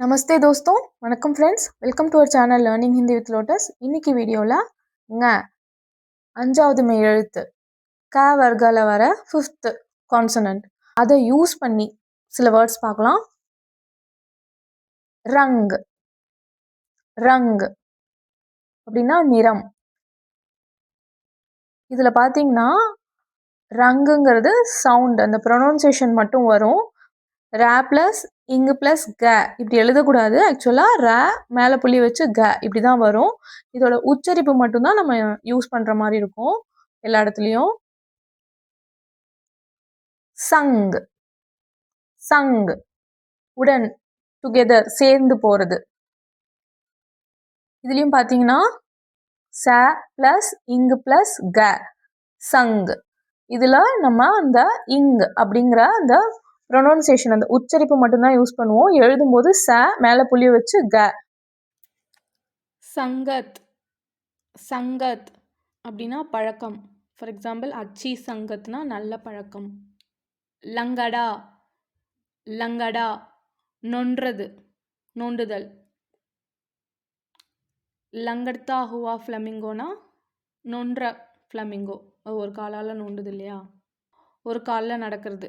நமஸ்தே தோஸ்தோ வணக்கம் friends welcome to our channel learning Hindi with lotus இன்னைக்கு வீடியோவில் ங அஞ்சாவது மெய் எழுத்து க வர்கால வர ஃபிஃப்த்து கான்சனன்ட் அதை யூஸ் பண்ணி சில வேர்ட்ஸ் பார்க்கலாம். ரங் ரங் அப்படின்னா நிறம். இதில் பார்த்தீங்கன்னா ரங்குங்கிறது சவுண்ட் அந்த ப்ரொனவுன்சியேஷன் மட்டும் வரும். ரே ப்ளஸ் இங்கு ப்ளஸ் க. இப்படி எழுதக்கூடாது. ஆக்சுவலாக ரே மேலே புள்ளி வச்சு க. இப்படி தான் வரும். இதோட உச்சரிப்பு மட்டும்தான் நம்ம யூஸ் பண்ணுற மாதிரி இருக்கும். எல்லா இடத்துலையும். சங் சங் உடன் டுகெதர் சேர்ந்து போகிறது இதுலேயும் பார்த்தீங்கன்னா ச ப்ளஸ் இங்கு ப்ளஸ் க. சங் இதில் நம்ம அந்த இங் அப்படிங்கிற அந்த ப்ரொனவுன்சியேஷன் அந்த உச்சரிப்பு மட்டும்தான் யூஸ் பண்ணுவோம். எழுதும்போது ச மேலே புள்ளி வச்சு க. சங்கத். சங்கத் அப்படின்னா பழக்கம். ஃபார் எக்ஸாம்பிள் அச்சி சங்கத்னா நல்ல பழக்கம். லங்கடா. லங்கடா. நொன்றது. நோண்டுதல். லங்கடத்தா ஹுவா ஃப்ளமிங்கோனா நொன்ற ஃப்ளமிங்கோ. ஒரு காலால் நோண்டுது இல்லையா? ஒரு காலில் நடக்கிறது.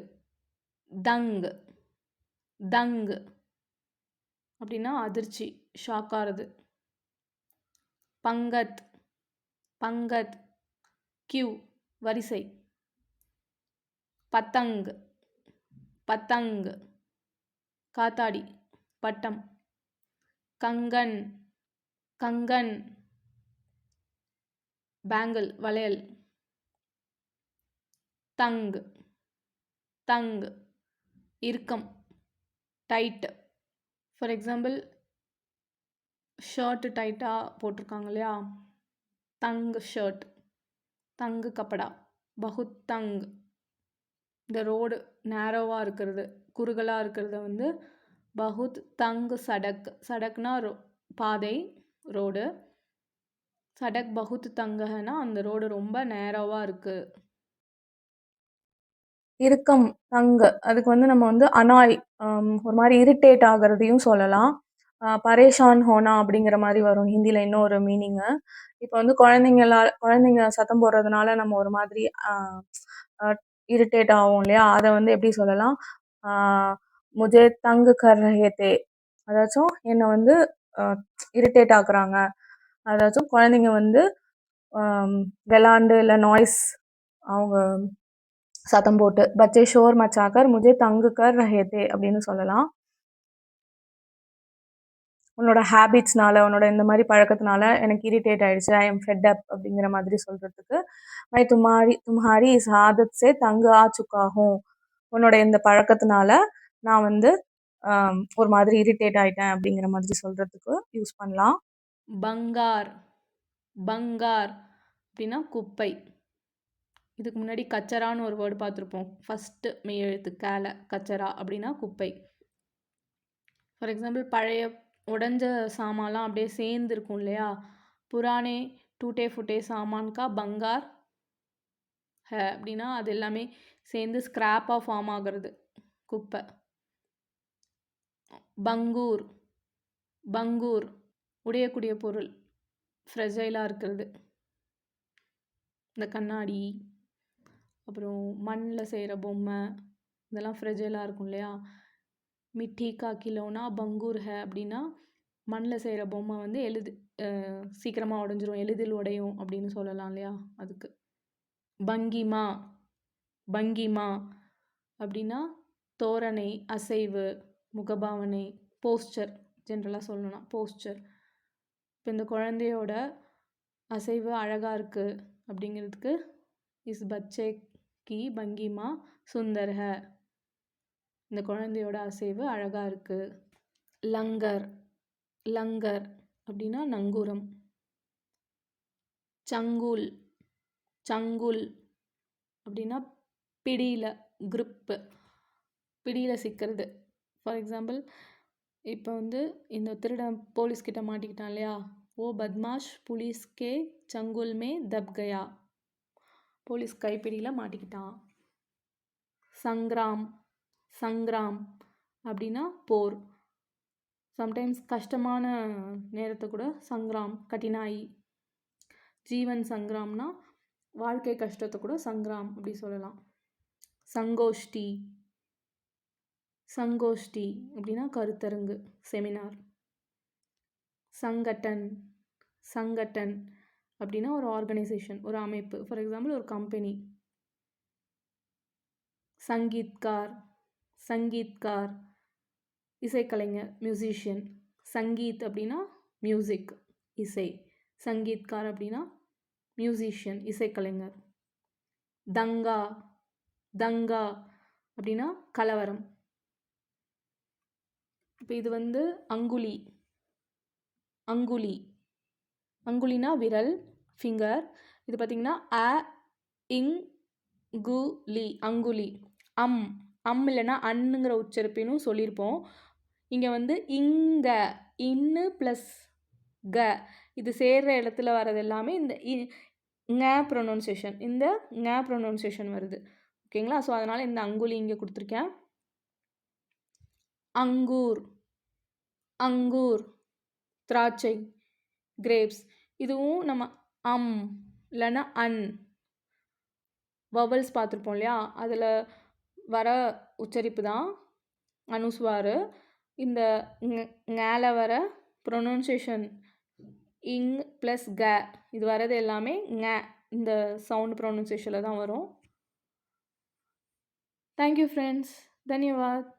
தங் தங் அப்படின்னா அதிர்ச்சி ஷாக்காகிறது பங்கத் பங்கத் கியூ வரிசை. பத்தங் பத்தங் காத்தாடி பட்டம். கங்கன் கங்கன் பேங்கிள் வளையல். தங் தங் இறுக்கம் டைட்டு ஃபார் எக்ஸாம்பிள் ஷர்ட்டு டைட்டாக போட்டிருக்காங்க இல்லையா? தங்கு ஷர்ட் தங்கு கப்படா பகுத் தங் இந்த ரோடு நேரோவாக இருக்கிறது குறுகலாக இருக்கிறத வந்து பகுத் தங்கு சடக். சடக்னா ரோ பாதை ரோடு சடக் பகுத் தங்கன்னா அந்த ரோடு ரொம்ப நேரோவாக இருக்குது இறுக்கம் தங்கு அதுக்கு வந்து நம்ம வந்து அனாய் ஒரு மாதிரி இரிட்டேட் ஆகிறதையும் சொல்லலாம். பரேஷான் ஹோனா அப்படிங்கிற மாதிரி வரும். ஹிந்தியில் இன்னொரு மீனிங்கு இப்போ வந்து குழந்தைங்களால் குழந்தைங்க சத்தம் போடுறதுனால நம்ம ஒரு மாதிரி இரிட்டேட் ஆகும் இல்லையா? அதை வந்து எப்படி சொல்லலாம்? முஜே தங்கு கர்ஹேத்தே அதாச்சும் என்னை வந்து இரிட்டேட் ஆக்குறாங்க. அதாச்சும் குழந்தைங்க வந்து விளாண்டு இல்லை நாய்ஸ் அவங்க சத்தம் போட்டு பச்சே ஷோர் மச்சாக்கர் முஜே தங்கு கர் ரஹேத்தே அப்படின்னு சொல்லலாம். உன்னோட ஹேபிட்ஸ்னால உன்னோட இந்த மாதிரி பழக்கத்தினால எனக்கு இரிட்டேட் ஆயிடுச்சு. ஐ எம் ஃபெட் அப் அப்படிங்கிற மாதிரி சொல்கிறதுக்கு மை துமாரி தும்ஹாரி இஸ் ஆதத் சே தங்கு ஆ சுக்காகும் உன்னோட இந்த பழக்கத்தினால நான் வந்து ஒரு மாதிரி இரிட்டேட் ஆயிட்டேன் அப்படிங்கிற மாதிரி சொல்கிறதுக்கு யூஸ் பண்ணலாம். பங்கார் பங்கார் அப்படின்னா குப்பை. இதுக்கு முன்னாடி கச்சரான்னு ஒரு வேர்டு பார்த்துருப்போம். ஃபஸ்ட்டு மெய் எழுத்து கேல கச்சரா அப்படின்னா குப்பை. ஃபார் எக்ஸாம்பிள் பழைய உடஞ்ச சாமான்லாம் அப்படியே சேர்ந்து இருக்கும் இல்லையா? புராணே டூட்டே ஃபுட்டே சாமான்கா பங்கார் ஹ அப்படின்னா அது எல்லாமே சேர்ந்து ஸ்க்ராப்பாக ஃபார்ம் ஆகிறது குப்பை. பங்கூர் பங்கூர் உடையக்கூடிய பொருள் ஃப்ரெஜைலாக இருக்கிறது. இந்த கண்ணாடி. அப்புறம் மண்ணில் செய்கிற பொம்மை இதெல்லாம் ஃப்ரெஜைலாக இருக்கும் இல்லையா? மிட்டி கா கிலோனா பங்கூர் ஹே அப்படின்னா மண்ணில் செய்கிற பொம்மை வந்து எழுது சீக்கிரமாக உடஞ்சிரும் எளிதில் உடையும் அப்படின்னு சொல்லலாம் இல்லையா அதுக்கு. பங்கிமா பங்கிமா அப்படின்னா தோரணை அசைவு முகபாவனை போஸ்டர் ஜென்ரலாக சொல்லணும்னா போஸ்டர் இப்போ இந்த குழந்தையோட அசைவு அழகாக இருக்குது அப்படிங்கிறதுக்கு இஸ் பச்சே கி. பங்கிமா சுந்தர் ஹ இந்த குழந்தையோட அசைவு அழகாக இருக்குது லங்கர் லங்கர் அப்படின்னா நங்கூரம். சங்குல் சங்குல் அப்படின்னா பிடியில் grip. பிடியில் சிக்கிறது. ஃபார் எக்ஸாம்பிள் இப்போ வந்து இந்த திருடன் போலீஸ்கிட்ட மாட்டிக்கிட்டான் இல்லையா? ஓ பத்மாஷ் புலீஸ்கே சங்குல் மே தப் கயா போலீஸ் கைப்பிடியில் மாட்டிக்கிட்டான். சங்கிராம் சங்கிராம் அப்படின்னா போர். சம்டைம்ஸ் கஷ்டமான நேரத்தை கூட சங்கிராம் கட்டினாயி. ஜீவன் சங்கிராம்னா வாழ்க்கை கஷ்டத்தை கூட சங்கிராம் அப்படி சொல்லலாம். சங்கோஷ்டி சங்கோஷ்டி அப்படின்னா கருத்தரங்கு செமினார் சங்கட்டன் சங்கட்டன் அப்படின்னா ஒரு ஆர்கனைசேஷன் ஒரு அமைப்பு. ஃபார் எக்ஸாம்பிள் ஒரு கம்பெனி சங்கீத்கார் சங்கீத்கார் இசைக்கலைஞர் மியூசிஷியன் சங்கீத் அப்படின்னா மியூசிக் இசை. சங்கீத்கார் அப்படின்னா மியூசிஷியன் இசைக்கலைஞர். தங்கா தங்கா அப்படின்னா கலவரம். இப்போ இது வந்து அங்குலி அங்குலி. அங்குலினா விரல் ஃபிங்கர் இது பார்த்திங்கன்னா அ இங் கு லி அங்குலி. அம் அம் இல்லைன்னா அன்னுங்கிற உச்சரிப்பினும் சொல்லியிருப்போம். இங்கே வந்து இங்க இன்னு ப்ளஸ் க. இது சேர்கிற இடத்துல வர்றது எல்லாமே இந்த ங ப்ரொனவுன்சேஷன் இந்த ங ப்ரொனவுன்சேஷன் வருது. ஓகேங்களா ஸோ அதனால் இந்த அங்குலி இங்கே கொடுத்துருக்கேன். அங்கூர் அங்கூர் திராட்சை கிரேப்ஸ் இதுவும் நம்ம அம் இல்லைன்னா அன். வவல்ஸ் பார்த்துருப்போம் இல்லையா? அதில் வர உச்சரிப்பு தான். அனுஸ்வாரு இந்த ஞால வர ப்ரொனவுன்சேஷன் இங் ப்ளஸ் க. இது வரது எல்லாமே ங இந்த சவுண்ட் ப்ரொனவுன்சேஷனில் தான் வரும். Thank you friends தன்யவாத்.